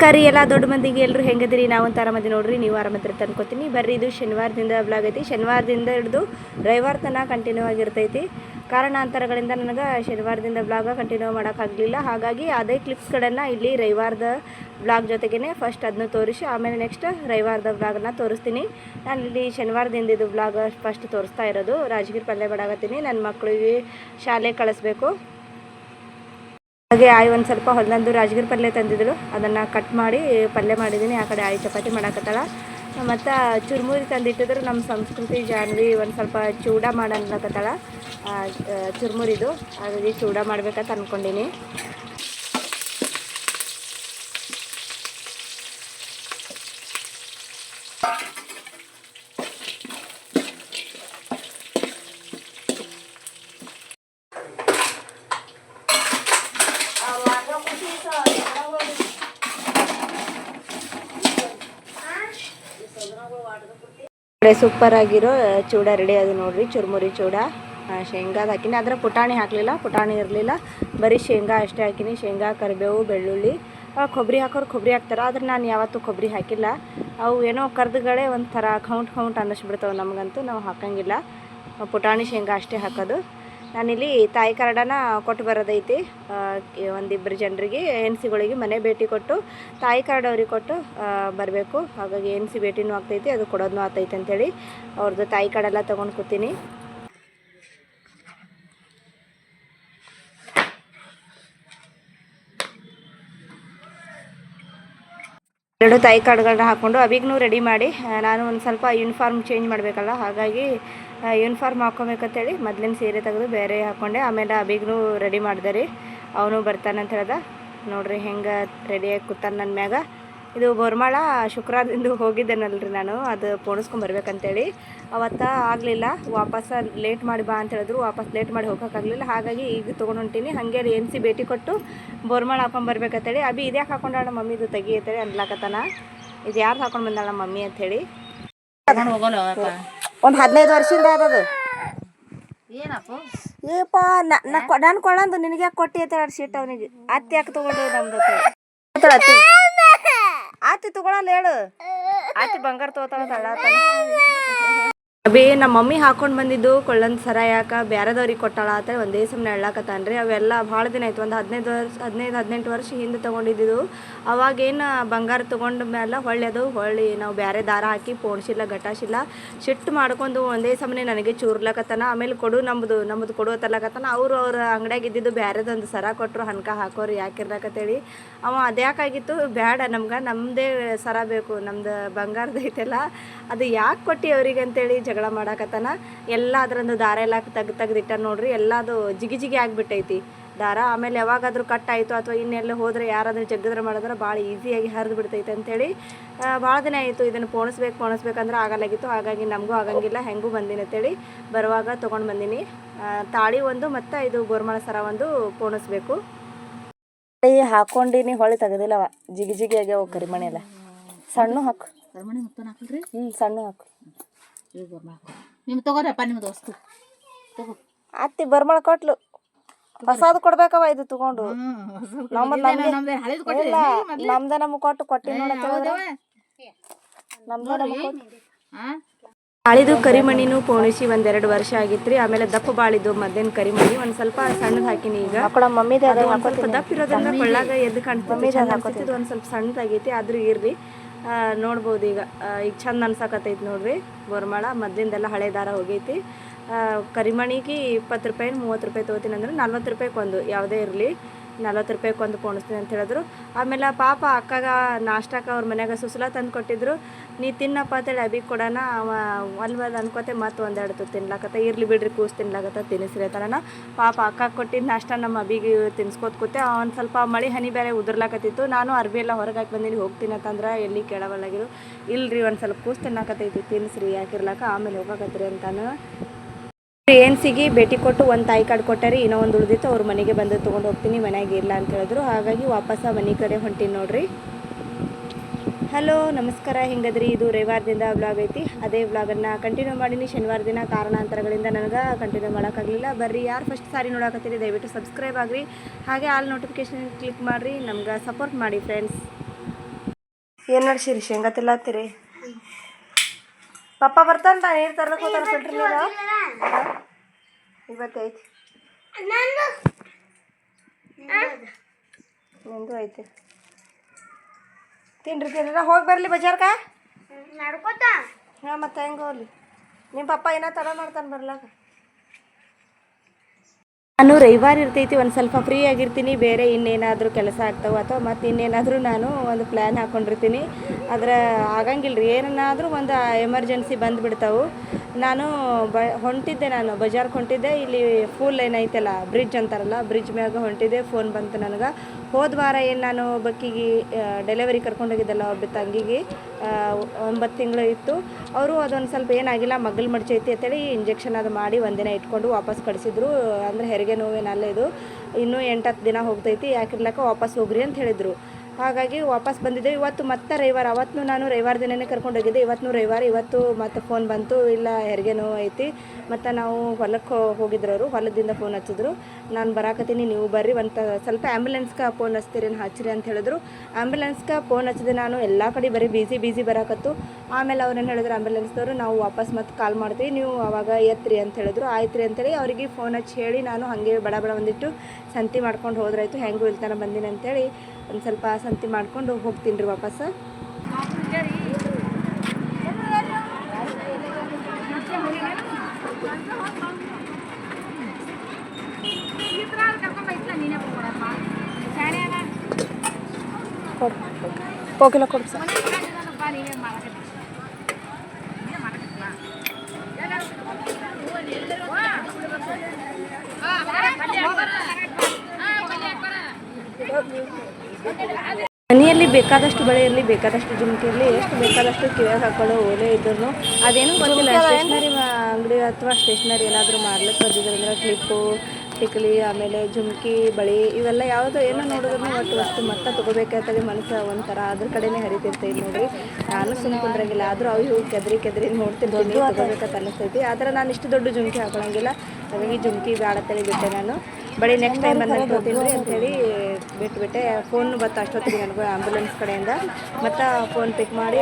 ನಮಸ್ಕಾರ ಎಲ್ಲ ದೊಡ್ಡ ಮಂದಿಗೆ ಎಲ್ಲರೂ ಹೆಂಗದಿರಿ? ನಾವಂತ ಆರಾಮದಿ ನೋಡ್ರಿ, ನೀವು ಆರಾಮದಿರಿ ತಂದ್ಕೊತೀನಿ. ಬರ್ರಿ, ಇದು ಶನಿವಾರದಿಂದ ಬ್ಲಾಗ್ ಐತಿ. ಶನಿವಾರದಿಂದ ಹಿಡಿದು ರವಿವಾರ ತನಕ ಕಂಟಿನ್ಯೂ ಆಗಿರ್ತೈತಿ. ಕಾರಣಾಂತರಗಳಿಂದ ನನಗೆ ಶನಿವಾರದಿಂದ ಬ್ಲಾಗ ಕಂಟಿನ್ಯೂ ಮಾಡೋಕ್ಕಾಗಲಿಲ್ಲ ಹಾಗಾಗಿ ಅದೇ ಕ್ಲಿಪ್ಸ್ಗಳನ್ನು ಇಲ್ಲಿ ರವಿವಾರದ ಬ್ಲಾಗ್ ಜೊತೆಗೇ ಫಸ್ಟ್ ಅದನ್ನು ತೋರಿಸಿ, ಆಮೇಲೆ ನೆಕ್ಸ್ಟ್ ರವಿವಾರದ ಬ್ಲಾಗನ್ನ ತೋರಿಸ್ತೀನಿ. ನಾನು ಇಲ್ಲಿ ಶನಿವಾರದಿಂದ ಇದು ಬ್ಲಾಗ್ ಫಸ್ಟ್ ತೋರಿಸ್ತಾ ಇರೋದು. ರಾಜಗಿರಿ ಪಲ್ಯ ಮಾಡಾಕತ್ತೀನಿ ನನ್ನ ಮಕ್ಕಳಿಗೆ ಶಾಲೆ ಕಳಿಸ್ಬೇಕು. ಹಾಗೆ ಆಯ್ ಒಂದು ಸ್ವಲ್ಪ ಹೊಲದಂದು ರಾಜಗಿರಿ ಪಲ್ಯ ತಂದಿದ್ರು. ಅದನ್ನು ಕಟ್ ಮಾಡಿ ಪಲ್ಯ ಮಾಡಿದ್ದೀನಿ ಆ ಕಡೆ ಆಯಿ ಚಪಾತಿ ಮಾಡಾಕತ್ತಾಳ. ಮತ್ತು ಚುರುಮುರಿ ತಂದಿಟ್ಟಿದ್ರು. ನಮ್ಮ ಸಂಸ್ಕೃತಿ ಜಾನ್ವಿ ಒಂದು ಸ್ವಲ್ಪ ಚೂಡ ಮಾಡನ್ಲಕತ್ತಾಳ ಚುರುಮುರಿದು. ಹಾಗಾಗಿ ಚೂಡ ಮಾಡ್ಬೇಕಂತ ಅಂದ್ಕೊಂಡೀನಿ ಕಡೆ ಸೂಪರ್ ಆಗಿರೋ ಚೂಡ ರೆಡಿ ಅದು ನೋಡ್ರಿ, ಚುರುಮುರಿ ಚೂಡ ಶೇಂಗಾ ಶೇಂಗಾದ ಹಾಕಿನಿ. ಆದರೆ ಪುಟಾಣಿ ಹಾಕಲಿಲ್ಲ, ಪುಟಾಣಿ ಇರಲಿಲ್ಲ. ಬರೀ ಶೇಂಗಾ ಅಷ್ಟೇ ಹಾಕಿನಿ. ಶೇಂಗಾ, ಕರಿಬೇವು, ಬೆಳ್ಳುಳ್ಳಿ. ಕೊಬ್ಬರಿ ಹಾಕೋರು ಕೊಬ್ಬರಿ ಹಾಕ್ತಾರೆ. ಆದ್ರೆ ನಾನು ಯಾವತ್ತೂ ಕೊಬ್ಬರಿ ಹಾಕಿಲ್ಲ. ಅವು ಏನೋ ಕರ್ದುಗಳೇ ಒಂಥರ ಕೌಂಟ್ ಕೌಂಟ್ ಅನ್ನಿಸ್ಬಿಡ್ತಾವೆ ನಮಗಂತೂ. ನಾವು ಹಾಕಂಗಿಲ್ಲ. ಪುಟಾಣಿ, ಶೇಂಗಾ ಅಷ್ಟೇ ಹಾಕೋದು. ನಾನಿಲ್ಲಿ ತಾಯಿ ಕಾರ್ಡನ ಕೊಟ್ಟು ಬರೋದೈತಿ. ಒಂದಿಬ್ಬರು ಜನರಿಗೆ ಸಿಗಳಿಗೆ ಮನೆ ಭೇಟಿ ಕೊಟ್ಟು ತಾಯಿ ಕಾರ್ಡ್ ಅವ್ರಿಗೆ ಕೊಟ್ಟು ಬರಬೇಕು. ಹಾಗಾಗಿ ಎನ್ ಸಿ ಭೇಟಿನೂ ಆಗ್ತೈತಿ, ಅದು ಕೊಡೋದನ್ನೂ ಆಗ್ತೈತೆ ಅಂಥೇಳಿ ಅವ್ರದ್ದು ತಾಯಿ ಕಾರ್ಡೆಲ್ಲ ತೊಗೊಂಡು ಕೂತೀನಿ. ಎರಡು ತಾಯಿ ಕಾರ್ಡ್ಗಳನ್ನ ಹಾಕ್ಕೊಂಡು ಅವಿಗೂ ರೆಡಿ ಮಾಡಿ ನಾನು ಒಂದು ಸ್ವಲ್ಪ ಯೂನಿಫಾರ್ಮ್ ಚೇಂಜ್ ಮಾಡಬೇಕಲ್ಲ, ಹಾಗಾಗಿ ಯೂನಿಫಾರ್ಮ್ ಹಾಕ್ಕೊಬೇಕಂತೇಳಿ ಮೊದ್ಲಿನ ಸೀರೆ ತೆಗೆದು ಬೇರೆ ಹಾಕ್ಕೊಂಡೆ ಆಮೇಲೆ ಅಬಿಗ್ನು ರೆಡಿ ಮಾಡಿದೆ ರೀ. ಅವನು ಬರ್ತಾನಂತ ಹೇಳ್ದ. ನೋಡ್ರಿ ಹೆಂಗೆ ರೆಡಿಯಾಗಿ ಕೂತಾನೆ ನನ್ನ ಮ್ಯಾಗ. ಇದು ಬೋರ್ಮಾಳ ಶುಕ್ರವಾರದಿಂದ ಹೋಗಿದ್ದೇನಲ್ರಿ ನಾನು. ಅದು ಪೋಣಿಸ್ಕೊಂಬರ್ಬೇಕಂತೇಳಿ ಅವತ್ತ ಆಗಲಿಲ್ಲ. ವಾಪಸ್ ಲೇಟ್ ಮಾಡಿ ಬಾ ಅಂತ ಹೇಳಿದ್ರು. ವಾಪಸ್ ಲೇಟ್ ಮಾಡಿ ಹೋಗೋಕ್ಕಾಗಲಿಲ್ಲ ಹಾಗಾಗಿ ಈಗ ತೊಗೊಂಡು ಹೊಂಟೀನಿ. ಹಾಗೆ ಎನ್ ಸಿ ಭೇಟಿ ಕೊಟ್ಟು ಬೋರ್ಮಾಳ ಹಾಕೊಂಬರ್ಬೇಕಂತೇಳಿ ಅಬಿ ಅಭಿ ಇದ್ಯಾಕೆ ಹಾಕೊಂಡಾಳ ಮಮ್ಮಿ, ಇದು ತೆಗಿ ಅಂತೇಳಿ ಅನ್ಲಾಕತ್ತಾನ. ಇದು ಯಾರು ಹಾಕೊಂಡು ಬಂದಾಳ ಮಮ್ಮಿ ಅಂಥೇಳಿ ಒಂದು ಹದಿನೈದು ವರ್ಷದಿಂದ ಅದದು ಏನಪ್ಪ? ಏಪ ನಾನು ಕೊಡಂದು ನಿನಗೆ ಕೊಟ್ಟಿ ಅಂತ ಹೇಳಿ ಸೀಟ್ ಅವನಿಗೆ. ಅತ್ತಿ ಯಾಕೆ ತಗೊಂಡು ನಮ್ದು ಅತ್ತಿ ಆತಿ ತಗೊಳಲ್ಲ ಹೇಳು. ಆತಿ ಬಂಗಾರ ತಗೋತಾಳ ಅಬೇ ನಮ್ಮ ಮಮ್ಮಿ ಹಾಕೊಂಡು ಬಂದಿದ್ದು ಕೊಳ್ಳನ್ ಸರ ಯಾಕ ಬ್ಯಾರದವ್ರಿಗೆ ಕೊಟ್ಟಾಳ ಅಂತ ಒಂದೇ ಸಮನೆ ಹೇಳಕತ್ತಾನ್ರಿ. ಅವೆಲ್ಲ ಭಾಳ ದಿನ ಆಯ್ತು. ಒಂದು ಹದಿನೈದು ವರ್ಷ, ಹದಿನೈದು, ಹದಿನೆಂಟು ವರ್ಷ ಹಿಂದೆ ತಗೊಂಡಿದ್ದು ಅವಾಗೇನು ಬಂಗಾರ ತೊಗೊಂಡ ಮೇಲೆ ಹೊಳ್ಳಿ ಅದು, ಹೊಳ್ಳಿ ನಾವು ಬೇರೆ ದಾರ ಹಾಕಿ ಪೋಣಿಸಿಲ್ಲ ಗಟಾಶಿಲ್ಲ ಶಿಫ್ಟ್ ಮಾಡ್ಕೊಂಡು ಒಂದೇ ಸಮನೆ ನನಗೆ ಚೂರ್ಲಕತ್ತಾನ. ಆಮೇಲೆ ಕೊಡು ನಮ್ಮದು ನಮ್ಮದು ಕೊಡು ಅವರು ಅವ್ರ ಅಂಗಡಿಯಾಗ ಇದ್ದಿದ್ದು ಬ್ಯಾರೆದೊಂದು ಸರ ಕೊಟ್ಟರು ಹನ್ಕ ಹಾಕೋರು ಯಾಕಿರ್ಲಕತ್ತೇಳಿ ಅವ ಅದ್ಯಾಕಾಗಿತ್ತು ಬೇಡ ನಮ್ಗೆ ನಮ್ಮದೇ ಸರ ಬೇಕು, ನಮ್ದು ಬಂಗಾರದ ಐತೆಲ್ಲ, ಅದು ಯಾಕೆ ಕೊಟ್ಟಿ ಅವ್ರಿಗೆ ಅಂತೇಳಿ ಜಗಳ ಮಾಡಾಕತ್ತಾನ. ಎಲ್ಲ ಅದರಂದು ದಾರ ಎಲ್ಲ ತೆಗ್ದು ತೆಗ್ದಿಟ್ಟ ನೋಡ್ರಿ ಎಲ್ಲ ಅದು ಜಿಗಿ ಜಿಗಿ ಆಗಿಬಿಟ್ಟೈತಿ. ದಾರ ಆಮೇಲೆ ಯಾವಾಗಾದರೂ ಕಟ್ ಆಯಿತು ಅಥವಾ ಇನ್ನೆಲ್ಲ ಹೋದರೆ ಯಾರಾದರೂ ಜಗ್ಗದ್ರ ಮಾಡಿದ್ರೆ ಭಾಳ ಈಸಿಯಾಗಿ ಹರಿದು ಬಿಡ್ತೈತೆ ಅಂಥೇಳಿ ಭಾಳ ದಿನ ಆಯಿತು ಇದನ್ನು ಪೋಣಿಸ್ಬೇಕು ಪೋಣಿಸ್ಬೇಕಂದ್ರೆ ಆಗಲಾಗಿತ್ತು. ಹಾಗಾಗಿ ನಮಗೂ ಆಗಂಗಿಲ್ಲ ಹೆಂಗೂ ಬಂದಿನಿ ಅಂತೇಳಿ ಬರುವಾಗ ತೊಗೊಂಡು ಬಂದೀನಿ. ತಾಳಿ ಒಂದು ಮತ್ತು ಇದು ಗೋರ್ಮಳ ಸರ ಒಂದು ಪೋಣಿಸ್ಬೇಕು. ಹಾಕೊಂಡಿನಿ ಹೊಳೆ ತೆಗೆದಿಲ್ಲವ ಜಿಗಿ ಜಿಗಿ ಆಗ್ಯಾವ ಕರಿಮಣಿ ಎಲ್ಲ. ಸಣ್ಣ ಹಾಕು. ಕರಿಮಣಿ ಸಣ್ಣ ಹಾಕು. ನಿಮ್ ತಗೋರಪ್ಪ ನಿಮ್ದು ವಸ್ತು. ತಗೋ. ಅತ್ತಿ ಬರ್ಮಳ ಕೊಟ್ಲು. ಹೊಸಾದು ಕೊಡ್ಬೇಕವ ಇದು ತಗೊಂಡು. ನಮ್ಮದ್ ನಮ್ದೇ ನಮ್ದು ಹಳೇದು ನಮ್ದ ನಮ್ಗೆ ಕೊಟ್ಟು ಕೊಟ್ಟಿ ನೋಡತ್ತ ನಮ್ದ ನಮ್ಗೆ ಕೊಟ್ಟು. ಬಾಳಿದು ಕರಿಮಣಿನೂ ಪೋಣಿಸಿ ಒಂದೆರಡು ವರ್ಷ ಆಗಿತ್ರಿ. ಆಮೇಲೆ ದಪ್ಪ ಬಾಳಿದು ಮಧ್ಯಾಹ್ನ ಕರಿಮಣಿ ಒಂದ್ ಸ್ವಲ್ಪ ಸಣ್ಣದ್ ಹಾಕಿನಿ ಈಗ. ಸ್ವಲ್ಪ ದಪ್ಪ ಇರೋದ್ರಿಂದ ಕೊಳ್ಳಾಗ ಎದ್ದು ಕಾಣ್ತದೆ. ಒಂದ್ ಸ್ವಲ್ಪ ಸಣ್ಣದಾಗೈತಿ ಆದ್ರೂ ಇರ್ರಿ ನೋಡ್ಬೋದು ಈಗ. ಈಗ ಚಂದ ಅನ್ಸಕತ್ತೈತಿ ನೋಡ್ರಿ ಬೋರ್ಮಾಳ ಮೊದ್ಲಿಂದೆಲ್ಲ ಹಳೆ ದಾರ ಹೋಗೈತಿ. ಕರಿಮಣಿಗೆ ಇಪ್ಪತ್ತು ರೂಪಾಯಿ ಮೂವತ್ತು ರೂಪಾಯಿ ತೊಗೋತೀನಿ ಅಂದ್ರೆ ನಲ್ವತ್ತು ರೂಪಾಯಿಗೆ ಒಂದು. ಯಾವುದೇ ಇರಲಿ. ನಲ್ವತ್ತು ರೂಪಾಯಿಗೆ ಒಂದು ಪೋಣಿಸ್ತೀನಿ ಅಂತ ಹೇಳಿದ್ರು. ಆಮೇಲೆ ಪಾಪ ಅಕ್ಕಗ ನಾಷ್ಟಕ್ಕ ಅವ್ರ ಮನ್ಯಾಗ ಸುಸಲ ತಂದು ಕೊಟ್ಟಿದ್ರು. ನೀ ತಿನ್ನಪ್ಪ ಅಂತೇಳಿ ಅಬಿಗೆ ಕೊಡೋಣ. ಅವ ಅಲ್ವಲ್ಲ ಅನ್ಕೋತೆ ಮತ್ತು ಒಂದೆರಡು ತು ತಿನ್ಲಾಕತ್ತ. ಇರ್ಲಿ ಬಿಡ್ರಿ, ಕೂಸ್ ತಿನ್ಲಾಕತ್ತ. ತಿನ್ನಿಸ್ರಿ ಅಂತಾರಣ ಪಾಪ ಅಕ್ಕ ಕೊಟ್ಟಿದ್ದು ನಾಷ್ಟ ನಮ್ಮ ಅಬಿಗೆ ತಿನ್ಸ್ಕೊತ ಕೂತೆ. ಒಂದು ಸ್ವಲ್ಪ ಮಳೆ ಹನಿ ಬೇರೆ ಉದುರ್ಲಾಕತ್ತಿತ್ತು. ನಾನು ಅರ್ಬಿ ಎಲ್ಲ ಹೊರಗೆ ಹಾಕಿ ಬಂದೀನಿ. ಹೋಗ್ತೀನಿ ಅಂತಂದ್ರೆ ಎಲ್ಲಿ ಕೇಳವಲ್ಲಾಗಿರು. ಇಲ್ರಿ, ಒಂದು ಸ್ವಲ್ಪ ಕೂಸ್ ತಿನ್ನಾಕತ್ತೈತಿ. ತಿನ್ನಿಸ್ರಿ ಯಾಕಿರ್ಲಾಕ ಆಮೇಲೆ ಹೋಗಾಕತ್ರಿ ಅಂತಾನು. ಏನ್ಸಿಗೆ ಭೇಟಿ ಕೊಟ್ಟು ಒಂದು ತಾಯಿ ಕಾರ್ಡ್ ಕೊಟ್ಟಾರಿ ಇನ್ನೂ ಒಂದು ಉಳಿದಿತ್ತು ಅವ್ರ ಮನೆಗೆ ಬಂದು ತೊಗೊಂಡು ಹೋಗ್ತೀನಿ ಮನೆಯಾಗ ಇಲ್ಲ ಅಂತ ಹೇಳಿದ್ರು. ಹಾಗಾಗಿ ವಾಪಸ್ ಮನೆ ಕಡೆ ಹೊಂಟೀನಿ ನೋಡ್ರಿ. ಹಲೋ ನಮಸ್ಕಾರ. ಹೆಂಗದ್ರಿ? ಇದು ರವಿವಾರದಿಂದ ವ್ಲಾಗ್ ಐತಿ. ಅದೇ ವ್ಲಾಗನ್ನು ಕಂಟಿನ್ಯೂ ಮಾಡೀನಿ. ಶನಿವಾರ ದಿನ ಕಾರಣಾಂತರಗಳಿಂದ ನನಗೆ ಕಂಟಿನ್ಯೂ ಮಾಡೋಕ್ಕಾಗಲಿಲ್ಲ. ಬರ್ರಿ ಯಾರು ಫಸ್ಟ್ ಸಾರಿ ನೋಡಕತ್ತೀರಿ ದಯವಿಟ್ಟು ಸಬ್ಸ್ಕ್ರೈಬ್ ಆಗಿರಿ. ಹಾಗೆ ಆಲ್ ನೋಟಿಫಿಕೇಶನ್ ಕ್ಲಿಕ್ ಮಾಡಿರಿ ನಮ್ಗೆ ಸಪೋರ್ಟ್ ಮಾಡಿ ಫ್ರೆಂಡ್ಸ್ ಏನು ನಡ್ಸಿರಿ? ಶೇಂಗಾ ತಿಲ್ಲತ್ತೀರಿ? ಪಪ್ಪ ಬರ್ತಾನ ನೀರು ತರ್ಲಕ್ಕೆ ಹೋಗ್ತಾರೆ ಫಿಲ್ಟರ್ ನೀರು? ಇವತ್ತೈತಿ. ನಿಂದು. ಐತೆ. ತಿನ್ರಿ ತಿನ್ರ. ಹೋಗಿ ಬರಲಿ ಬಜಾರ್ಕ. ನಡ್ಕೋತ. ಹಾಂ ಮತ್ತೆ ಹೆಂಗೆ ಹೋಗ್ಲಿ? ನಿಮ್ಮ ಪಪ್ಪ ಏನೋ ತಡ ಮಾಡ್ತಾನೆ ಬರ್ಲಾಕ? ನಾನು ರವಿವಾರ ಇರ್ತೈತಿ, ಒಂದು ಸ್ವಲ್ಪ ಫ್ರೀ ಆಗಿರ್ತೀನಿ, ಬೇರೆ ಇನ್ನೇನಾದರೂ ಕೆಲಸ ಆಗ್ತಾವೆ ಅಥವಾ ಮತ್ತು ಇನ್ನೇನಾದರೂ ನಾನು ಒಂದು ಪ್ಲ್ಯಾನ್ ಹಾಕ್ಕೊಂಡಿರ್ತೀನಿ ಆದ್ರೆ ಆಗಂಗಿಲ್ಲ ರೀ ಏನನ್ನಾದರೂ ಒಂದು ಎಮರ್ಜೆನ್ಸಿ ಬಂದುಬಿಡ್ತಾವೆ. ನಾನು ಬ, ಹೊಂಟಿದ್ದೆ ನಾನು, ಬಜಾರ್ಗೆ ಹೊಂಟಿದ್ದೆ, ಇಲ್ಲಿ ಫುಲ್ ಏನೈತಲ್ಲ ಬ್ರಿಡ್ಜ್ ಅಂತಾರಲ್ಲ ಬ್ರಿಡ್ಜ್ ಮ್ಯಾಗ ಹೊಂಟಿದ್ದೆ ಫೋನ್ ಬಂತು ನನಗೆ. ಹೋದ ವಾರ ಏನು ನಾನು ಬಕ್ಕಿಗೆ ಡೆಲಿವರಿ ಕರ್ಕೊಂಡೋಗಿದ್ದಲ್ಲ ಒಬ್ಬ ತಂಗಿಗೆ ಒಂಬತ್ತು ತಿಂಗಳು ಇತ್ತು. ಅವರು ಅದೊಂದು ಸ್ವಲ್ಪ ಏನಾಗಿಲ್ಲ ಮಗ್ಗಲ್ ಮಡ್ಚೈತಿ ಅಂತೇಳಿ ಇಂಜೆಕ್ಷನ್ ಅದು ಮಾಡಿ ಒಂದಿನ ಇಟ್ಕೊಂಡು ವಾಪಸ್ ಕಳಿಸಿದ್ರು. ಅಂದರೆ ಹೆರಿಗೆ ನೋವೇನಲ್ಲ ಇದು. ಇನ್ನೂ ಎಂಟತ್ತು ದಿನ ಹೋಗ್ತೈತಿ. ಯಾಕಿರ್ಲಕ್ಕ ವಾಪಸ್ ಹೋಗ್ರಿ ಅಂತ ಹೇಳಿದರು. ಹಾಗಾಗಿ ವಾಪಸ್ ಬಂದಿದ್ದೆ ಇವತ್ತು ಮತ್ತೆ ರವಿವಾರ ಅವತ್ತು ನಾನು ರವಿವಾರ ದಿನನೇ ಕರ್ಕೊಂಡು ಹೋಗಿದ್ದೆ. ಇವತ್ತು ರವಿವಾರ, ಇವತ್ತು ಮತ್ತೆ ಫೋನ್ ಬಂತು, ಇಲ್ಲ ಹೆರಿಗೆ ನೋವು ಐತಿ. ಮತ್ತು ನಾವು ಹೊಲಕ್ಕೆ ಹೋಗಿದ್ರು ಅವರು ಹೊಲದಿಂದ ಫೋನ್ ಹಚ್ಚಿದ್ರು. ನಾನು ಬರಾಕತ್ತೀನಿ, ನೀವು ಬರ್ರಿ ಒಂದು ಸ್ವಲ್ಪ ಆ್ಯಂಬುಲೆನ್ಸ್ಗೆ ಫೋನ್ ಹಚ್ತೀರಿ ಹಚ್ಚಿರಿ ಅಂತ ಹೇಳಿದ್ರು. ಆ್ಯಂಬುಲೆನ್ಸ್ಗೆ ಫೋನ್ ಹಚ್ಚಿದೆ ನಾನು, ಎಲ್ಲ ಕಡೆ ಬರೀ ಬಿಸಿ ಬಿಸಿ ಬರಾಕತ್ತು. ಆಮೇಲೆ ಅವ್ರೇನು ಹೇಳಿದ್ರು ಆ್ಯಂಬುಲೆನ್ಸ್ದವರು ನಾವು ವಾಪಸ್ ಮತ್ತೆ ಕಾಲ್ ಮಾಡ್ತೀವಿ. ನೀವು ಅವಾಗ ಎತ್ರಿ ಅಂತ ಹೇಳಿದ್ರು. ಆಯ್ತು ರೀ ಅಂತೇಳಿ ಅವರಿಗೆ ಫೋನ್ ಹಚ್ಚಿ ಹೇಳಿ ನಾನು ಹಾಗೆ ಬಡ ಬಡ ಒಂದಿಟ್ಟು ಸಂತಿ ಮಾಡ್ಕೊಂಡು ಹೋದ್ರಾಯ್ತು. ಹೆಂಗೂ ಇಲ್ತಾನ ಬಂದಿನಿ ಅಂತೇಳಿ ಒಂದು ಸ್ವಲ್ಪ ಸಂತಿ ಮಾಡ್ಕೊಂಡು ಹೋಗ್ತೀನಿ ರೀ ವಾಪಸ್. ಹೋಗಿಲ್ಲ ಕೊಡು ಬೇಕಾದಷ್ಟು ಬಳೆ ಇರಲಿ ಬೇಕಾದಷ್ಟು ಜುಮ್ಕಿ ಇರಲಿ ಎಷ್ಟು ಬೇಕಾದಷ್ಟು ಕಿವಿ ಹಾಕೊಳ್ಳೋ ಓಲೆ ಇದ್ರು ಅದೇನು ಗೊತ್ತಿಲ್ಲ. ಸ್ಟೇಷ್ನರಿ ಅಂಗಡಿ ಅಥವಾ ಸ್ಟೇಷ್ನರಿ ಏನಾದರೂ ಮಾರ್ಲಿಕ್ಕೆ ಬಂದಿದ್ರಂದ್ರೆ ಕ್ಲಿಪ್ಪು ಟಿಕ್ಲಿ ಆಮೇಲೆ ಜುಮ್ಕಿ ಬಳಿ ಇವೆಲ್ಲ ಯಾವುದು ಏನೋ ನೋಡಿದ್ರು ಒಟ್ಟು ವಸ್ತು ಮತ್ತೆ ತೊಗೋಬೇಕಾಗ್ತದೆ ಮನಸ್ಸು ಒಂಥರ ಅದ್ರ ಕಡೆನೇ ಹರಿತಿರ್ತೈತಿ ನೋಡಿ. ನಾನು ಸುಮ್ಮನೆ ಕುಂದ್ರಂಗಿಲ್ಲ ಆದರೂ ಅವು ಇವು ಕೆದ್ರಿ ಕೆದ್ರಿ ನೋಡ್ತಿರ್ತೀನಿ ತೊಗೋಬೇಕಂತ ಅನಿಸ್ತೈತಿ ಆದ್ರೆ ನಾನು ಇಷ್ಟು ದೊಡ್ಡ ಜುಮ್ಕಿ ಹಾಕೊಳಂಗಿಲ್ಲ. ಹಾಗಾಗಿ ಜುಮ್ಕಿ ಬೇಡ ತಲೆ ಬಿಟ್ಟೆ ನಾನು. ಬಳಿ ನೆಕ್ಸ್ಟ್ ಟೈಮ್ ಬಂದಾಗ ತೊಗೋತೀನಿ ಅಂತೇಳಿ ಬಿಟ್ಬಿಟ್ಟೆ. ಫೋನ್ ಬತ್ತ ಅಷ್ಟೊತ್ತಿಗೆ ನನಗೂ ಆ್ಯಂಬುಲೆನ್ಸ್ ಕಡೆಯಿಂದ. ಮತ್ತು ಫೋನ್ ಪಿಕ್ ಮಾಡಿ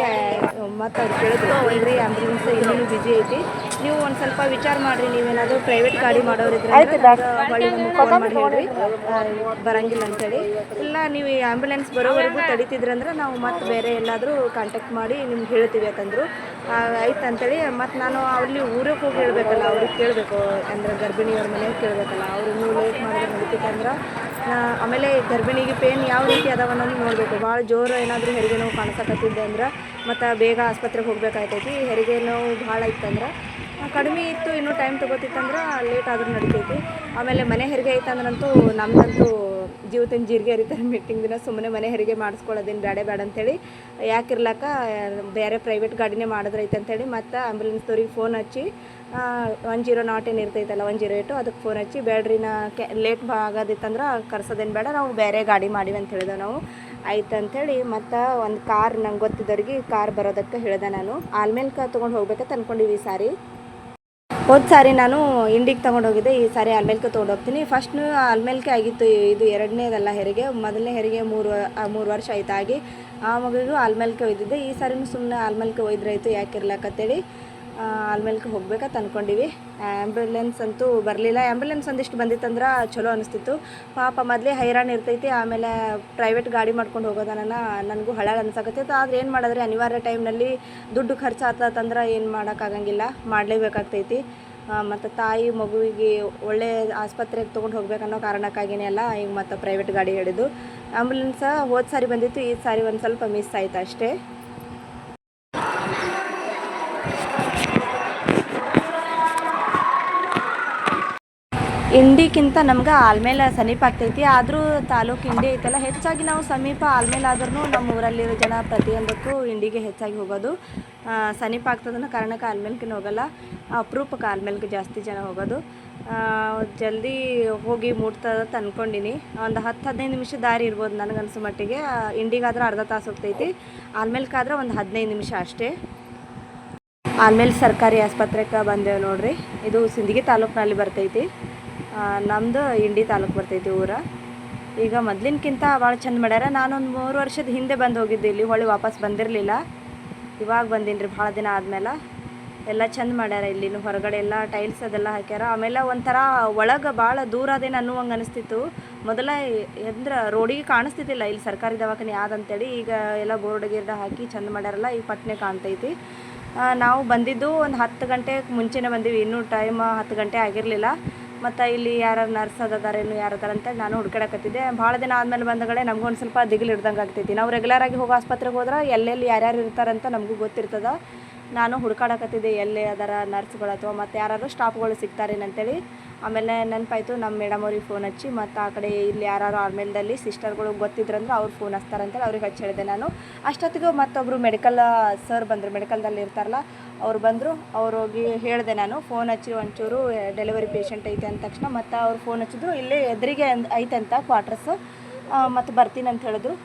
ಮತ್ತು ಅವ್ರು ಕೇಳಿದ್ರು ಇಲ್ರಿ ಆ್ಯಂಬುಲೆನ್ಸ್ ಇನ್ನೂ ಬಿಜಿ ಐತಿ. ನೀವು ಒಂದು ಸ್ವಲ್ಪ ವಿಚಾರ ಮಾಡಿರಿ ನೀವೇನಾದರೂ ಪ್ರೈವೇಟ್ ಗಾಡಿ ಮಾಡೋರಿದ್ರೆ ಹೊಳ್ಳಿ ನಮ್ಗೆ ಫೋನ್ ಮಾಡಿ ಹೇಳ್ರಿ. ಬರಂಗಿಲ್ಲ ಅಂತೇಳಿ. ಇಲ್ಲ ನೀವು ಈ ಆ್ಯಂಬುಲೆನ್ಸ್ ಬರೋವರೆಗೂ ತಡಿತಿದ್ರಂದ್ರೆ ನಾವು ಮತ್ತೆ ಬೇರೆ ಎಲ್ಲಾದರೂ ಕಾಂಟ್ಯಾಕ್ಟ್ ಮಾಡಿ ನಿಮ್ಗೆ ಹೇಳ್ತೀವಿ ಅಂತಂದರು ಆಯ್ತು ಅಂತೇಳಿ ಮತ್ತು ನಾನು ಅಲ್ಲಿ ಊರಿಗೆ ಹೋಗಿ ಹೇಳ್ಬೇಕಲ್ಲ, ಅವ್ರಿಗೆ ಕೇಳಬೇಕು. ಅಂದರೆ ಗರ್ಭಿಣಿಯವ್ರ ಮನೆಗೆ ಕೇಳಬೇಕಲ್ಲ, ಅವ್ರು ಇನ್ನೂ ಲೇಟ್ ಮಾಡಿದ್ರೆ ನಡೀತೈತಂದ್ರೆ ಆಮೇಲೆ ಗರ್ಭಿಣಿಗೆ ಪೇನ್ ಯಾವ ರೀತಿ ಅದಾವ ಅನ್ನೋದು ನೋಡಬೇಕು. ಭಾಳ ಜೋರು ಏನಾದರೂ ಹೆರಿಗೆ ನೋವು ಕಾಣಿಸಕತ್ತಿದ್ದೆ ಅಂದ್ರೆ, ಮತ್ತು ಬೇಗ ಆಸ್ಪತ್ರೆಗೆ ಹೋಗ್ಬೇಕಾಗ್ತೈತಿ ಹೆರಿಗೆ ನೋವು ಭಾಳ ಇತ್ತಂದ್ರೆ ಕಡಿಮೆ ಇತ್ತು, ಇನ್ನೂ ಟೈಮ್ ತೊಗೋತಿತ್ತಂದ್ರೆ ಲೇಟ್ ಆದರೂ ನಡಿತೈತಿ. ಆಮೇಲೆ ಮನೆ ಹೆರಿಗೆ ಐತಂದ್ರಂತೂ ನಮ್ದಂತೂ ಜೀವತನ ಜೀರಿಗೆ ಹರಿತಾರೆ ಮೀಟಿಂಗ್ ದಿನ ಸುಮ್ಮನೆ ಮನೆ ಹೆರಿಗೆ ಮಾಡಿಸ್ಕೊಳ್ಳೋದೇನು ಬೇಡ ಬೇಡ ಅಂತೇಳಿ ಯಾಕಿರ್ಲಾಕ, ಬೇರೆ ಪ್ರೈವೇಟ್ ಗಾಡಿನೇ ಮಾಡಿದ್ರೈತೆ ಅಂತೇಳಿ ಮತ್ತು ಆ್ಯಂಬುಲೆನ್ಸ್ದವ್ರಿಗೆ ಫೋನ್ ಹಚ್ಚಿ ಒನ್ ಜೀರೋ ನಾಟ್ ಏನು ಇರ್ತೈತಲ್ಲ ಒನ್ ಜೀರೋ ಏಟು ಅದಕ್ಕೆ ಫೋನ್ ಹಚ್ಚಿ ಬೇಡ್ರಿ ನಾ ಕೆ ಲೇಟ್ ಆಗೋದಿತ್ತಂದ್ರೆ ಕರ್ಸೋದೇನು ಬೇಡ ನಾವು ಬೇರೆ ಗಾಡಿ ಮಾಡಿವಿ ಅಂತ ಹೇಳಿದೆ ನಾವು. ಆಯ್ತು ಅಂಥೇಳಿ ಮತ್ತು ಒಂದು ಕಾರ್ ನಂಗೆ ಗೊತ್ತಿದ್ದವ್ರಿಗೆ ಕಾರ್ ಬರೋದಕ್ಕೆ ಹೇಳಿದೆ ನಾನು. ಆಲ್ಮೇಲೆ ಕ ತೊಗೊಂಡು ಹೋಗ್ಬೇಕಂತ ಅಂದ್ಕೊಂಡಿವಿ ಸಾರಿ. ಹೋದ ಸಾರಿ ನಾನು ಇಂಡಿಗೆ ತೊಗೊಂಡೋಗಿದ್ದೆ, ಈ ಸಾರಿ ಅಲ್ಮೇಲ್ಕೆ ತೊಗೊಂಡೋಗ್ತೀನಿ. ಫಸ್ಟ್ನು ಅಲ್ಮೇಲ್ಕೆ ಆಗಿತ್ತು ಇದು ಎರಡನೇದಲ್ಲ ಹೆರಿಗೆ, ಮೊದಲನೇ ಹೆರಿಗೆ ಮೂರು ಮೂರು ವರ್ಷ ಆಯ್ತಾಗಿ. ಆ ಮಗುಗೂ ಆಲ್ಮೇಲ್ಕೆ ಒಯ್ದಿದ್ದೆ, ಈ ಸಾರಿನೂ ಸುಮ್ಮನೆ ಆಲ್ಮೇಲ್ಕೆ ಒಯ್ದ್ರಾಯ್ತು ಯಾಕೆ ಆಲ್ಮೇಲ್ಕೆ ಹೋಗ್ಬೇಕಂತ ಅಂದ್ಕೊಂಡಿವಿ ಆ್ಯಂಬುಲೆನ್ಸ್ ಅಂತೂ ಬರಲಿಲ್ಲ. ಆ್ಯಂಬುಲೆನ್ಸ್ ಒಂದಿಷ್ಟು ಬಂದಿತ್ತಂದ್ರೆ ಚಲೋ ಅನಿಸ್ತಿತ್ತು. ಪಾಪ ಮೊದಲೇ ಹೈರಾಣ ಇರ್ತೈತಿ. ಆಮೇಲೆ ಪ್ರೈವೇಟ್ ಗಾಡಿ ಮಾಡ್ಕೊಂಡು ಹೋಗೋದನ್ನ ನನಗೂ ಹಳಾಗ ಅನ್ಸಕತ್ತೈತೆ. ಆದ್ರೆ ಏನು ಮಾಡಿದ್ರೆ? ಅನಿವಾರ್ಯ ಟೈಮ್ನಲ್ಲಿ ದುಡ್ಡು ಖರ್ಚು ಆತಂದ್ರೆ ಏನು ಮಾಡೋಕ್ಕಾಗಂಗಿಲ್ಲ. ಮಾಡಲೇಬೇಕಾಗ್ತೈತಿ. ಮತ್ತು ತಾಯಿ, ಮಗುವಿಗೆ ಒಳ್ಳೆ ಆಸ್ಪತ್ರೆಗೆ ತೊಗೊಂಡು ಹೋಗ್ಬೇಕನ್ನೋ ಕಾರಣಕ್ಕಾಗಿನೇ ಅಲ್ಲ, ಈಗ ಮತ್ತು ಪ್ರೈವೇಟ್ ಗಾಡಿ ಹಿಡಿದು. ಆ್ಯಂಬುಲೆನ್ಸ ಹೋದ ಸಾರಿ ಬಂದಿತ್ತು. ಈ ಸಾರಿ ಒಂದು ಸ್ವಲ್ಪ ಮಿಸ್ ಆಯ್ತು ಅಷ್ಟೇ. ಇಂಡಿಕ್ಕಿಂತ ನಮ್ಗೆ ಆಲ್ಮೇಲೆ ಸಮೀಪ ಆಗ್ತೈತಿ. ಆದರೂ ತಾಲೂಕು ಇಂಡಿ ಐತಲ್ಲ, ಹೆಚ್ಚಾಗಿ ನಾವು ಸಮೀಪ ಆಲ್ಮೇಲಾದ್ರೂ ನಮ್ಮ ಊರಲ್ಲಿರೋ ಜನ ಪ್ರತಿಯೊಂದಕ್ಕೂ ಇಂಡಿಗೆ ಹೆಚ್ಚಾಗಿ ಹೋಗೋದು. ಸಮೀಪ ಆಗ್ತದನ್ನೋ ಕಾರಣಕ್ಕೆ ಆಲ್ಮೇಲ್ಕಿನ ಹೋಗಲ್ಲ. ಅಪರೂಪಕ್ಕೆ ಆಲ್ಮೇಲ್ಗೆ ಜಾಸ್ತಿ ಜನ ಹೋಗೋದು. ಜಲ್ದಿ ಹೋಗಿ ಮುಟ್ತದ ಅಂತ ಅನ್ಕೊಂಡಿನಿ. ಒಂದು ಹತ್ತು, ಹದಿನೈದು ನಿಮಿಷ ದಾರಿ ಇರ್ಬೋದು ನನಗನ್ಸೋ ಮಟ್ಟಿಗೆ. ಇಂಡಿಗಾದ್ರೆ ಅರ್ಧ ತಾಸು ಹೋಗ್ತೈತಿ. ಆಲ್ಮೇಲ್ಕಾದ್ರೆ ಒಂದು ಹದಿನೈದು ನಿಮಿಷ ಅಷ್ಟೇ. ಆಮೇಲೆ ಸರ್ಕಾರಿ ಆಸ್ಪತ್ರೆಗೆ ಬಂದೇವೆ ನೋಡ್ರಿ. ಇದು ಸಿಂದಗಿ ತಾಲೂಕಿನಲ್ಲಿ ಬರ್ತೈತಿ. ಆ, ನಮ್ದು ಇಂಡಿ ತಾಲೂಕು ಬರ್ತೈತಿ ಊರ. ಈಗ ಮೊದ್ಲಿನ್ಕಿಂತ ಭಾಳ ಚಂದ ಮಾಡ್ಯಾರ. ನಾನೊಂದು ಮೂರು ವರ್ಷದ ಹಿಂದೆ ಬಂದು ಹೋಗಿದ್ದೆ ಇಲ್ಲಿ ಹೊಳ್ಳಿ ವಾಪಸ್ ಬಂದಿರಲಿಲ್ಲ. ಇವಾಗ ಬಂದೀನಿ ರೀ ಭಾಳ ದಿನ ಆದಮೇಲೆ. ಎಲ್ಲ ಚಂದ ಮಾಡ್ಯಾರ ಇಲ್ಲಿನ ಹೊರಗಡೆ ಎಲ್ಲ ಟೈಲ್ಸ್ ಅದೆಲ್ಲ ಹಾಕ್ಯಾರ. ಆಮೇಲೆ ಒಂಥರ ಒಳಗೆ ಭಾಳ ದೂರ ಅದೇನು ಅನ್ನುವಂಗೆ ಅನಿಸ್ತಿತ್ತು. ಮೊದಲ ಅಂದ್ರೆ ರೋಡಿಗೆ ಕಾಣಿಸ್ತಿದ್ದಿಲ್ಲ. ಇಲ್ಲಿ ಸರ್ಕಾರಿ ದವಾಖಾನೆ ಯಾವ್ದಂತೇಳಿ ಈಗ ಎಲ್ಲ ಬೋರ್ಡ್ ಗಿರ್ಡ್ ಹಾಕಿ ಚಂದ ಮಾಡ್ಯಾರಲ್ಲ ಈಗ ಪಟ್ನೆ ಕಾಣ್ತೈತಿ. ನಾವು ಬಂದಿದ್ದು ಒಂದು ಹತ್ತು ಗಂಟೆ ಮುಂಚೆನೇ ಬಂದೀವಿ. ಇನ್ನೂ ಟೈಮ್ ಹತ್ತು ಗಂಟೆ ಆಗಿರಲಿಲ್ಲ. ಮತ್ತು ಇಲ್ಲಿ ಯಾರು ನರ್ಸ್ ಅದಾರೇನು ಯಾರು ಅದಾರ ಅಂತೇಳಿ ನಾನು ಹುಡ್ಕಾಡಕತ್ತಿದ್ದೆ ಭಾಳ ದಿನ ಆದಮೇಲೆ ಬಂದಗಡೆ ನಮಗೂ ಒಂದು ಸ್ವಲ್ಪ ದಿಗಿಲು ಹಿಡ್ದಂಗೆ ಆಗ್ತೈತಿ ನಾವು ರೆಗ್ಯುಲರಾಗಿ ಹೋಗೋ ಆಸ್ಪತ್ರೆಗೆ ಹೋದ್ರೆ ಎಲ್ಲೆಲ್ಲಿ ಯಾರ್ಯಾರು ಇರ್ತಾರಂತ ನಮಗೂ ಗೊತ್ತಿರ್ತದ. ನಾನು ಹುಡ್ಕಾಡಕತ್ತಿದ್ದೆ ಎಲ್ಲಿ ಅದರ ನರ್ಸ್ಗಳು ಅಥವಾ ಮತ್ತು ಯಾರು ಸ್ಟಾಫ್ಗಳು ಸಿಗ್ತಾರೇನು ಅಂತೇಳಿ ಆಮೇಲೆ ನೆನಪಾಯ್ತು ನಮ್ಮ ಮೇಡಮ್ ಅವ್ರಿಗೆ ಫೋನ್ ಹಚ್ಚಿ ಮತ್ತು ಆ ಕಡೆ ಇಲ್ಲಿ ಯಾರು ಆರ್ಮೇಲ್ದಲ್ಲಿ ಸಿಸ್ಟರ್ಗಳು ಗೊತ್ತಿದ್ರಂದ್ರೆ ಅವ್ರು ಫೋನ್ ಹಚ್ತಾರಂತೇಳಿ ಅವ್ರಿಗೆ ಹಚ್ಚಿ ಹೇಳಿದೆ ನಾನು. ಅಷ್ಟೊತ್ತಿಗೂ ಮತ್ತೊಬ್ಬರು ಮೆಡಿಕಲ್ ಸರ್ ಬಂದರು ಮೆಡಿಕಲ್ದಲ್ಲಿ ಇರ್ತಾರಲ್ಲ, ಅವ್ರು ಬಂದರು, ಅವ್ರು ಹೋಗಿ ಹೇಳಿದೆ ನಾನು. ಫೋನ್ ಹಚ್ಚಿ ಒಂಚೂರು ಡೆಲಿವರಿ ಪೇಷಂಟ್ ಐತೆ ಅಂದ ತಕ್ಷಣ ಮತ್ತು ಅವ್ರು ಫೋನ್ ಹಚ್ಚಿದ್ರು, ಇಲ್ಲಿ ಎದುರಿಗೆ ಐತೆ ಅಂತ ಕ್ವಾರ್ಟರ್ಸು ಮತ್ತು ಬರ್ತೀನಿ ಅಂತ ಹೇಳಿದ್ರು.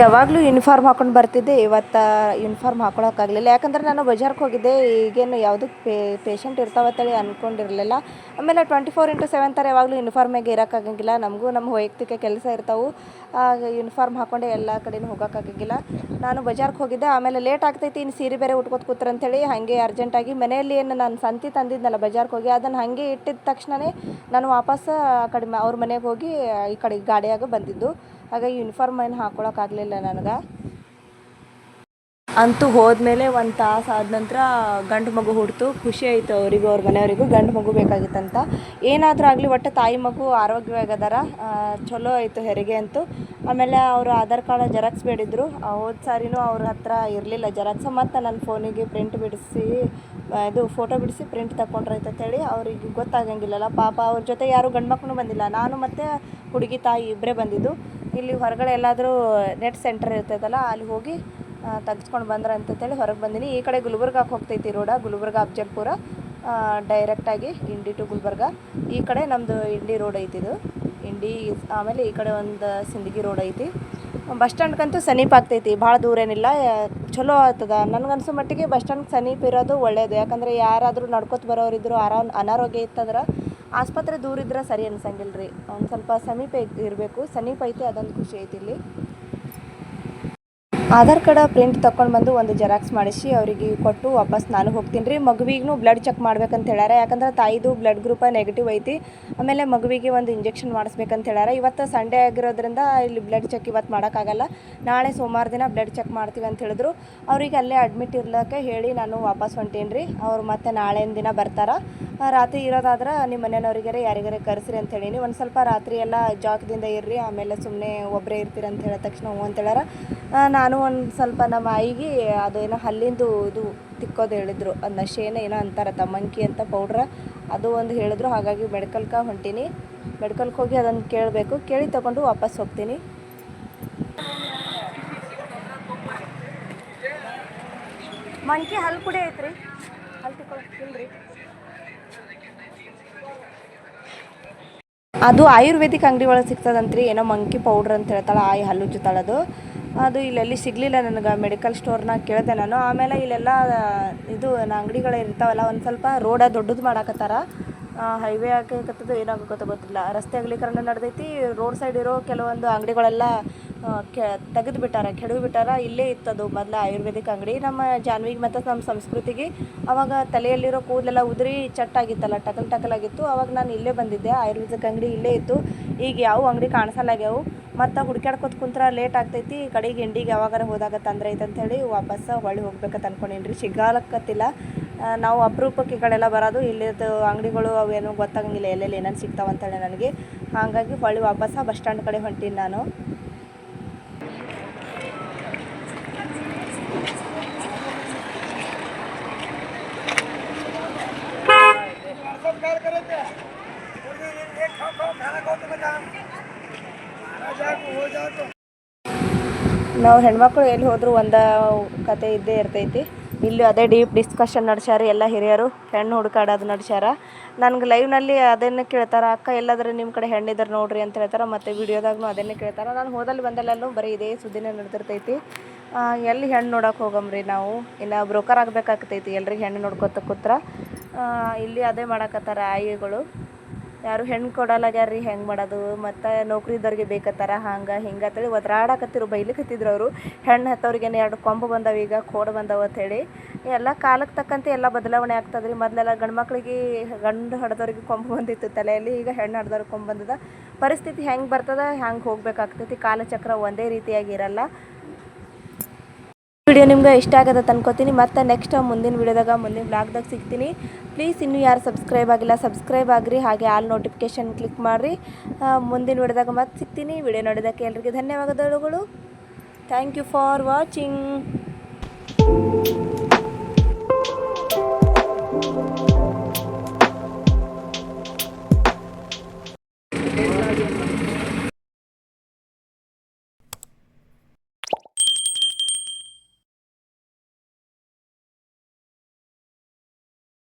ಯಾವಾಗಲೂ ಯೂನಿಫಾರ್ಮ್ ಹಾಕೊಂಡು ಬರ್ತಿದ್ದೆ, ಇವತ್ತು ಯೂನಿಫಾರ್ಮ್ ಹಾಕೊಳಕ್ಕಾಗಲಿಲ್ಲ ಯಾಕಂದ್ರೆ ನಾನು ಬಜಾರ್ಗೆ ಹೋಗಿದ್ದೆ, ಈಗೇನು ಯಾವುದಕ್ಕೆ ಪೇ ಪೇಷಂಟ್ ಇರ್ತಾವತ್ತೇಳಿ ಅಂದ್ಕೊಂಡಿರಲಿಲ್ಲ ಆಮೇಲೆ ಟ್ವೆಂಟಿ ಫೋರ್ ಇಂಟು ಸೆವೆನ್ ಥರ ಯಾವಾಗಲೂ ಯೂನಿಫಾರ್ಮಾಗೆ ಇರೋಕ್ಕಾಗಂಗಿಲ್ಲ ನಮಗೂ ನಮ್ಮ ವೈಯಕ್ತಿಕ ಕೆಲಸ ಇರ್ತಾವೆ. ಯೂನಿಫಾರ್ಮ್ ಹಾಕೊಂಡೆ ಎಲ್ಲ ಕಡೆನೂ ಹೋಗೋಕ್ಕಾಗಂಗಿಲ್ಲ ನಾನು ಬಜಾರ್ಗೆ ಹೋಗಿದ್ದೆ, ಆಮೇಲೆ ಲೇಟ್ ಆಗ್ತೈತಿ ಇನ್ನು ಸೀರೆ ಬೇರೆ ಉಟ್ಕೋತ ಕೂತ್ರಂತೇಳಿ ಹಾಗೆ ಅರ್ಜೆಂಟಾಗಿ ಮನೆಯಲ್ಲಿ ಏನು ನಾನು ಸಂತಿ ತಂದಿದ್ನಲ್ಲ ಬಜಾರ್ಗೆ ಹೋಗಿ ಅದನ್ನು ಹಾಗೆ ಇಟ್ಟಿದ ತಕ್ಷಣವೇ ನಾನು ವಾಪಸ್ ಕಡಿಮೆ, ಅವ್ರ ಮನೆಗೆ ಹೋಗಿ ಈ ಕಡೆ ಗಾಡಿಯಾಗ ಬಂದಿದ್ದು. ಹಾಗಾಗಿ ಯೂನಿಫಾರ್ಮ್ ಏನು ಹಾಕೊಳಕ್ಕಾಗಲಿಲ್ಲ ನನಗೆ. ಅಂತೂ ಹೋದ್ಮೇಲೆ ಒಂದು ತಾಸು ಆದ ನಂತರ ಗಂಡು ಮಗು ಹುಡ್ತು. ಖುಷಿ ಆಯಿತು ಅವರಿಗೂ, ಅವ್ರ ಮನೆಯವರಿಗೂ. ಗಂಡು ಮಗು ಬೇಕಾಗಿತ್ತಂತ. ಏನಾದರೂ ಆಗಲಿ ಒಟ್ಟು ತಾಯಿ ಮಗು ಆರೋಗ್ಯವಾಗದಾರ. ಚಲೋ ಆಯಿತು ಹೆರಿಗೆ ಅಂತೂ. ಆಮೇಲೆ ಅವರು ಆಧಾರ್ ಕಾರ್ಡ್ ಜೆರಾಕ್ಸ್ ಬೇಡಿದ್ರು. ಹೋದ ಸಾರಿನೂ ಅವ್ರ ಹತ್ರ ಇರಲಿಲ್ಲ ಜೆರಾಕ್ಸ್. ಮತ್ತು ನನ್ನ ಫೋನಿಗೆ ಪ್ರಿಂಟ್ ಬಿಡಿಸಿ ಇದು ಫೋಟೋ ಬಿಡಿಸಿ ಪ್ರಿಂಟ್ ತಗೊಂಡ್ರೈತೆ ಅಂತೇಳಿ ಅವ್ರಿಗೆ ಗೊತ್ತಾಗಂಗಿಲ್ಲಲ್ಲ. ಪಾಪ ಅವ್ರ ಜೊತೆ ಯಾರು ಗಂಡು ಮಕ್ಕಳು ಬಂದಿಲ್ಲ. ನಾನು ಮತ್ತು ಹುಡುಗಿ ತಾಯಿ ಇಬ್ಬರೇ ಬಂದಿದ್ದು. ಇಲ್ಲಿ ಹೊರಗಡೆ ಎಲ್ಲಾದರೂ ನೆಟ್ ಸೆಂಟರ್ ಇರ್ತೈತಲ್ಲ, ಅಲ್ಲಿ ಹೋಗಿ ತೆಗೆಸ್ಕೊಂಡು ಬಂದ್ರ ಅಂತೇಳಿ ಹೊರಗೆ ಬಂದೀನಿ. ಈ ಕಡೆ ಗುಲ್ಬರ್ಗಕ್ಕೆ ಹೋಗ್ತೈತಿ ರೋಡ, ಗುಲ್ಬರ್ಗ ಅಫ್ಜಲ್ಪುರ ಡೈರೆಕ್ಟಾಗಿ ಇಂಡಿ ಟು ಗುಲ್ಬರ್ಗ. ಈ ಕಡೆ ನಮ್ಮದು ಇಂಡಿ ರೋಡ್ ಐತಿ ಇದು. ಇಂಡಿ ಆಮೇಲೆ ಈ ಕಡೆ ಒಂದು ಸಿಂದಗಿ ರೋಡ್ ಐತಿ. ಬಸ್ ಸ್ಟ್ಯಾಂಡ್ಗಂತೂ ಸಮೀಪ ಆಗ್ತೈತಿ, ಭಾಳ ದೂರ ಏನಿಲ್ಲ ಚಲೋ ಆಗ್ತದ. ನನಗನ್ಸೋ ಮಟ್ಟಿಗೆ ಬಸ್ ಸ್ಟ್ಯಾಂಡ್ ಸಮೀಪ ಇರೋದು ಒಳ್ಳೆಯದು ಯಾಕಂದರೆ ಯಾರಾದರೂ ನಡ್ಕೊತ ಬರೋರಿದ್ರು ಆರಾಮ್ ಅನಾರೋಗ್ಯ ಇತ್ತಂದ್ರೆ ಆಸ್ಪತ್ರೆ ದೂರ ಇದ್ರೆ ಸರಿ ಅನ್ಸಂಗಿಲ್ಲ ರೀ ಒಂದು ಸ್ವಲ್ಪ ಸಮೀಪ ಇರಬೇಕು. ಸಮೀಪ ಐತಿ, ಅದೊಂದು ಖುಷಿ ಐತಿ ಇಲ್ಲಿ. ಆಧಾರ್ ಕಾರ್ಡ್ ಪ್ರಿಂಟ್ ತಕೊಂಡು ಬಂದು ಒಂದು ಜೆರಾಕ್ಸ್ ಮಾಡಿಸಿ ಅವರಿಗೆ ಕೊಟ್ಟು ವಾಪಸ್ ನಾನು ಹೋಗ್ತೀನಿ ರೀ. ಮಗುವಿಗೂ ಬ್ಲಡ್ ಚೆಕ್ ಮಾಡ್ಬೇಕಂತ ಹೇಳ್ಯಾರ. ಯಾಕಂದ್ರೆ ತಾಯಿದು ಬ್ಲಡ್ ಗ್ರೂಪ ನೆಗೆಟಿವ್ ಐತಿ. ಆಮೇಲೆ ಮಗುವಿಗೆ ಒಂದು ಇಂಜೆಕ್ಷನ್ ಮಾಡಿಸ್ಬೇಕಂತ ಹೇಳ್ಯಾರ. ಇವತ್ತು ಸಂಡೇ ಆಗಿರೋದ್ರಿಂದ ಇಲ್ಲಿ ಬ್ಲಡ್ ಚೆಕ್ ಇವತ್ತು ಮಾಡೋಕ್ಕಾಗಲ್ಲ ನಾಳೆ ಸೋಮವಾರ ದಿನ ಬ್ಲಡ್ ಚೆಕ್ ಮಾಡ್ತೀವಿ ಅಂತ ಹೇಳಿದ್ರು. ಅವ್ರಿಗೆ ಅಲ್ಲೇ ಅಡ್ಮಿಟ್ ಇರ್ಲಕ್ಕೆ ಹೇಳಿ ನಾನು ವಾಪಸ್ ಹೊಂಟೀನಿ ರೀ. ಅವ್ರು ಮತ್ತೆ ನಾಳೆನ ದಿನ ಬರ್ತಾರೆ. ರಾತ್ರಿ ಇರೋದಾದ್ರೆ ನಿಮ್ಮ ಮನೆಯವ್ರಿಗಾರೆ, ಯಾರಿಗಾರೆ ಕರೆಸ್ರಿ ಅಂತ ಹೇಳೀನಿ. ಒಂದು ಸ್ವಲ್ಪ ರಾತ್ರಿ ಎಲ್ಲ ಜಾಗದಿಂದ ಇರ್ರಿ. ಆಮೇಲೆ ಸುಮ್ಮನೆ ಒಬ್ಬರೇ ಇರ್ತೀರ ಅಂತ ಹೇಳಿದ ತಕ್ಷಣ ಹ್ಞೂ ಅಂತ ಹೇಳ್ಯಾರ. ನಾನು ಒಂದು ಸ್ವಲ್ಪ ನಮ್ಮ ಆಯಿಗೆ ಅದೇನೋ ಹಲ್ಲಿಂದು ಇದು ತಿಕ್ಕೋದು ಹೇಳಿದ್ರು. ಅದು ನಶೇನ ಏನೋ ಅಂತಾರೆ ತಮ್ಮಂಕಿ ಅಂತ ಪೌಡ್ರ. ಅದು ಒಂದು ಹೇಳಿದ್ರು, ಹಾಗಾಗಿ ಮೆಡಿಕಲ್ಗೆ ಹೊಂಟೀನಿ. ಮೆಡಿಕಲ್ಗೆ ಹೋಗಿ ಅದನ್ನು ಕೇಳಬೇಕು. ಕೇಳಿ ತಗೊಂಡು ವಾಪಸ್ ಹೋಗ್ತೀನಿ. ಮಂಕಿ ಹಲ್ಲು ಕೂಡ ಐತ್ರಿ. ಹಲ್ಲು ತಿಕ್ಕೊಳ್ರಿ ಅದು ಆಯುರ್ವೇದಿಕ್ ಅಂಗಡಿ ಒಳಗೆ ಸಿಗ್ತದಂತ್ರಿ. ಏನೋ ಮಂಕಿ ಪೌಡ್ರ್ ಅಂತ ಹೇಳ್ತಾಳೆ, ಆಯಿ ಹಲ್ಲು ಜೊತಾಳದು. ಅದು ಇಲ್ಲೆಲ್ಲಿ ಸಿಗಲಿಲ್ಲ ನನಗೆ ಮೆಡಿಕಲ್ ಸ್ಟೋರ್ನಾಗ ಕೇಳಿದೆ ನಾನು. ಆಮೇಲೆ ಇಲ್ಲೆಲ್ಲ, ಇದು ಅಂಗಡಿಗಳು ಇರ್ತಾವಲ್ಲ, ಒಂದು ಸ್ವಲ್ಪ ರೋಡ ದೊಡ್ಡದು ಮಾಡಾಕತ್ತಾರ. ಹೈವೇ ಆಗಕತ್ತದ ಏನಾಗತ್ತೋ ಗೊತ್ತಿಲ್ಲ. ರಸ್ತೆ ಅಗಲೀಕರಣ ನಡೆದೈತಿ ರೋಡ್ ಸೈಡ್ ಇರೋ ಕೆಲವೊಂದು ಅಂಗಡಿಗಳೆಲ್ಲ ಕೆ, ತೆಗೆದು ಬಿಟ್ಟಾರ, ಕೆಡವಿ ಬಿಟ್ಟಾರ. ಇಲ್ಲೇ ಇತ್ತದು ಮೊದಲು ಆಯುರ್ವೇದಿಕ್ ಅಂಗಡಿ. ನಮ್ಮ ಜಾನ್ವಿಗೆ ಮತ್ತು ನಮ್ಮ ಸಂಸ್ಕೃತಿಗೆ ಅವಾಗ ತಲೆಯಲ್ಲಿರೋ ಕೂದಲೆಲ್ಲ ಉದುರಿ ಚಟ್ಟಾಗಿತ್ತಲ್ಲ, ಟಕಲ್ ಟಕಲ್ ಆಗಿತ್ತು ಅವಾಗ ನಾನು ಇಲ್ಲೇ ಬಂದಿದ್ದೆ. ಆಯುರ್ವೇದಿಕ್ ಅಂಗಡಿ ಇಲ್ಲೇ ಇತ್ತು. ಈಗ ಯಾವ ಅಂಗಡಿ ಕಾಣಿಸಲ್ಲಾಗ್ಯಾವು. ಮತ್ತು ಹುಡ್ಕ್ಯಾಡ್ಕೊತ ಕುಂತ್ರ ಲೇಟ್ ಆಗ್ತೈತಿ. ಕಡೆಗೆ ಎಂಡಿಗೆ ಯಾವಾಗಾರ ಹೋದಾಗ ತೊಂದರೆ ಐತೆ ಅಂಥೇಳಿ ವಾಪಸ್ ಹೊಳ್ಳಿ ಹೋಗ್ಬೇಕಂತ ಅನ್ಕೊಂಡೀನಿ ರೀ ಸಿಗಾಲಕ್ಕತ್ತಿಲ್ಲ ನಾವು ಅಪರೂಪಕ್ಕೆ ಈ ಕಡೆಲ್ಲ ಬರೋದು. ಇಲ್ಲಿದ್ದು ಅಂಗಡಿಗಳು ಅವೇನು ಗೊತ್ತಾಗಂಗಿಲ್ಲ. ಎಲ್ಲೆಲ್ಲಿ ಏನೇನು ಸಿಗ್ತಾವಂತೇಳಿ ನನಗೆ. ಹಾಗಾಗಿ ಹೊಳ್ಳಿ ವಾಪಸ್ ಬಸ್ ಸ್ಟ್ಯಾಂಡ್ ಕಡೆ ಹೊಂಟೀನಿ ನಾನು. ನಾವು ಹೆಣ್ಮಕ್ಳು ಎಲ್ಲಿ ಹೋದ್ರು ಒಂದ ಕತೆ ಇದ್ದೇ ಇರ್ತೈತಿ. ಇಲ್ಲಿ ಅದೇ ಡೀಪ್ ಡಿಸ್ಕಷನ್ ನಡ್ಸ್ಯಾರ ಎಲ್ಲ ಹಿರಿಯರು. ಹೆಣ್ಣು ಹುಡುಕಾಡೋದು ನಡ್ಸ್ಯಾರ. ನನಗೆ ಲೈವ್ನಲ್ಲಿ ಅದನ್ನೇ ಕೇಳ್ತಾರೆ, ಅಕ್ಕ, ಎಲ್ಲಾದ್ರೆ ನಿಮ್ಮ ಕಡೆ ಹೆಣ್ಣಿದ್ರೆ ನೋಡ್ರಿ ಅಂತ ಹೇಳ್ತಾರೆ. ಮತ್ತು ವಿಡಿಯೋದಾಗೂ ಅದನ್ನೇ ಕೇಳ್ತಾರೆ. ನಾನು ಹೋದಲ್ಲಿ ಬಂದಲ್ಲೆಲ್ಲೂ ಬರೀ ಇದೇ ಸುದ್ದಿನೇ ನಡೆದಿರ್ತೈತಿ. ಎಲ್ಲಿ ಹೆಣ್ಣು ನೋಡೋಕೆ ಹೋಗಮ್ರಿ ನಾವು? ಇನ್ನು ಬ್ರೋಕರ್ ಆಗಬೇಕಾಗ್ತೈತಿ. ಎಲ್ರಿಗೆ ಹೆಣ್ಣು ನೋಡ್ಕೊತ ಕೂತ್ರ. ಇಲ್ಲಿ ಅದೇ ಮಾಡಕತ್ತಾರ ಆಯಿಗಳು. ಯಾರು ಹೆಣ್ಣು ಕೊಡಲಾಗ್ಯಾರ ರೀ ಹೆಂಗೆ ಮಾಡೋದು? ಮತ್ತು ನೌಕರಿದವ್ರಿಗೆ ಬೇಕತ್ತಾರ ಹಂಗೆ ಹಿಂಗೆ ಅಂತೇಳಿ ಒದ್ರಾಡಕತ್ತಿರು, ಬೈಲಿಕತ್ತಿದ್ರು ಅವರು. ಹೆಣ್ಣು ಹೆತ್ತವ್ರಿಗೇನು ಎರಡು ಕೊಂಬು ಬಂದವ, ಈಗ ಕೋಡ್ ಬಂದವ ಅಂಥೇಳಿ ಎಲ್ಲ ಕಾಲಕ್ಕೆ ತಕ್ಕಂತೆ ಎಲ್ಲ ಬದಲಾವಣೆ ಆಗ್ತದೆ ರೀ ಮೊದಲೆಲ್ಲ ಗಂಡು ಮಕ್ಳಿಗೆ ಗಂಡು ಹಡ್ದವ್ರಿಗೆ ಕೊಂಬು ಬಂದಿತ್ತು ತಲೆಯಲ್ಲಿ, ಈಗ ಹೆಣ್ಣು ಹಡ್ದವ್ರಿಗೆ ಕೊಂಬು ಬಂದದ. ಪರಿಸ್ಥಿತಿ ಹೆಂಗೆ ಬರ್ತದೆ, ಹ್ಯಾಂಗೆ ಹೋಗ್ಬೇಕಾಗ್ತೈತಿ? ಕಾಲಚಕ್ರ ಒಂದೇ ರೀತಿಯಾಗಿ ಇರಲ್ಲ. ವಿಡಿಯೋ ನಿಮ್ಗೆ ಇಷ್ಟ ಆಗದ ಅನ್ಕೋತೀನಿ. ಮತ್ತೆ ನೆಕ್ಸ್ಟ್ ಮುಂದಿನ ವಿಡಿಯೋದಾಗ, ಮುಂದಿನ ಬ್ಲಾಗ್ದಾಗ ಸಿಗ್ತೀನಿ. ಪ್ಲೀಸ್ ಇನ್ನೂ ಯಾರು ಸಬ್ಸ್ಕ್ರೈಬ್ ಆಗಿಲ್ಲ ಸಬ್ಸ್ಕ್ರೈಬ್ ಆಗಿರಿ. ಹಾಗೆ ಆಲ್ ನೋಟಿಫಿಕೇಶನ್ ಕ್ಲಿಕ್ ಮಾಡಿರಿ. ಮುಂದಿನ ವಿಡಿಯೋದಾಗ ಮತ್ತೆ ಸಿಗ್ತೀನಿ. ವಿಡಿಯೋ ನೋಡಿದಾಗ ಎಲ್ರಿಗೂ ಧನ್ಯವಾದಗಳು. Thank you for watching